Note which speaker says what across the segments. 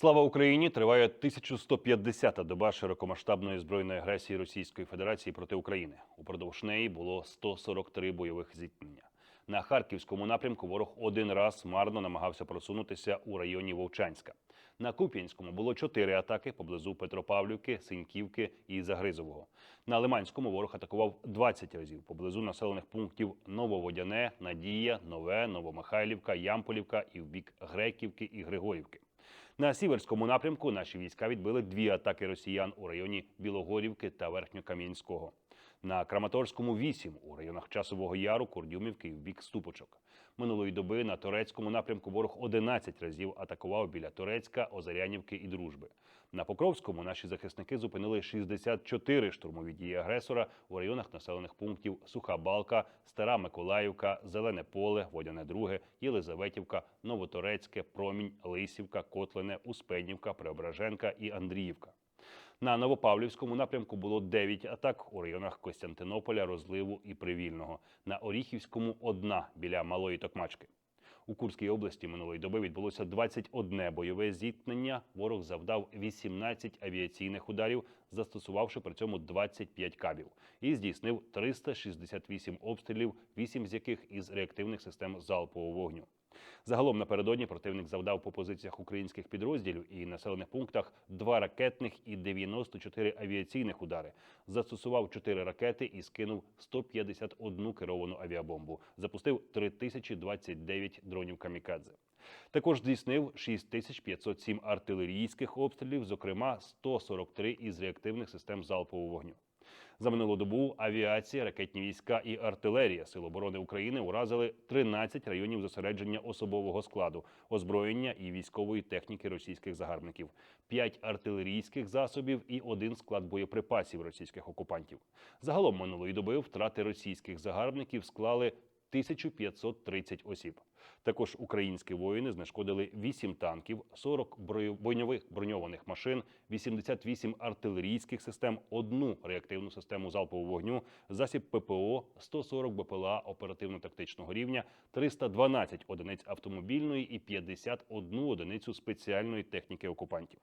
Speaker 1: Слава Україні! Триває 1150-та доба широкомасштабної збройної агресії Російської Федерації проти України. Упродовж неї було 143 бойових зіткнення. На харківському напрямку ворог один раз марно намагався просунутися у районі Вовчанська. На Куп'янському було чотири атаки поблизу Петропавлівки, Синьківки і Загризового. На Лиманському ворог атакував 20 разів поблизу населених пунктів Нововодяне, Надія, Нове, Новомихайлівка, Ямполівка і в бік Греківки і Григорівки. На сіверському напрямку наші війська відбили дві атаки росіян у районі Білогорівки та Верхньокам'янського. На Краматорському 8 у районах Часового Яру, Курдюмівки в бік Ступочок. Минулої доби на турецькому напрямку ворог 11 разів атакував біля Турецька, Озарянівки і Дружби. На Покровському наші захисники зупинили 64 штурмові дії агресора у районах населених пунктів Суха Балка, Стара Миколаївка, Зелене Поле, Водяне Друге, Єлизаветівка, Новоторецьке, Промінь, Лисівка, Котлине, Успенівка, Преображенка і Андріївка. На Новопавлівському напрямку було 9 атак у районах Костянтинополя, Розливу і Привільного. На Оріхівському одна біля Малої Токмачки. У Курській області минулої доби відбулося 21 бойове зіткнення. Ворог завдав 18 авіаційних ударів, застосувавши при цьому 25 кабів, і здійснив 368 обстрілів, 8 з яких із реактивних систем залпового вогню. Загалом напередодні противник завдав по позиціях українських підрозділів і населених пунктах два ракетних і 94 авіаційних удари. Застосував 4 ракети і скинув 151 керовану авіабомбу. Запустив 3029 дронів камікадзе. Також здійснив 6507 артилерійських обстрілів, зокрема 143 із реактивних систем залпового вогню. За минулу добу авіація, ракетні війська і артилерія Сил оборони України уразили 13 районів зосередження особового складу, озброєння і військової техніки російських загарбників, 5 артилерійських засобів і один склад боєприпасів російських окупантів. Загалом минулої доби втрати російських загарбників склали 1530 осіб. Також українські воїни знешкодили 8 танків, 40 брою- бойових броньованих машин, 88 артилерійських систем, одну реактивну систему залпового вогню, засіб ППО, 140 БПЛА оперативно-тактичного рівня, 312 одиниць автомобільної і 51 одиницю спеціальної техніки окупантів.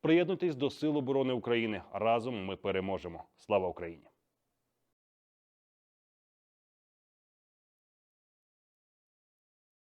Speaker 1: Приєднуйтесь до Сил оборони України. Разом ми переможемо. Слава Україні!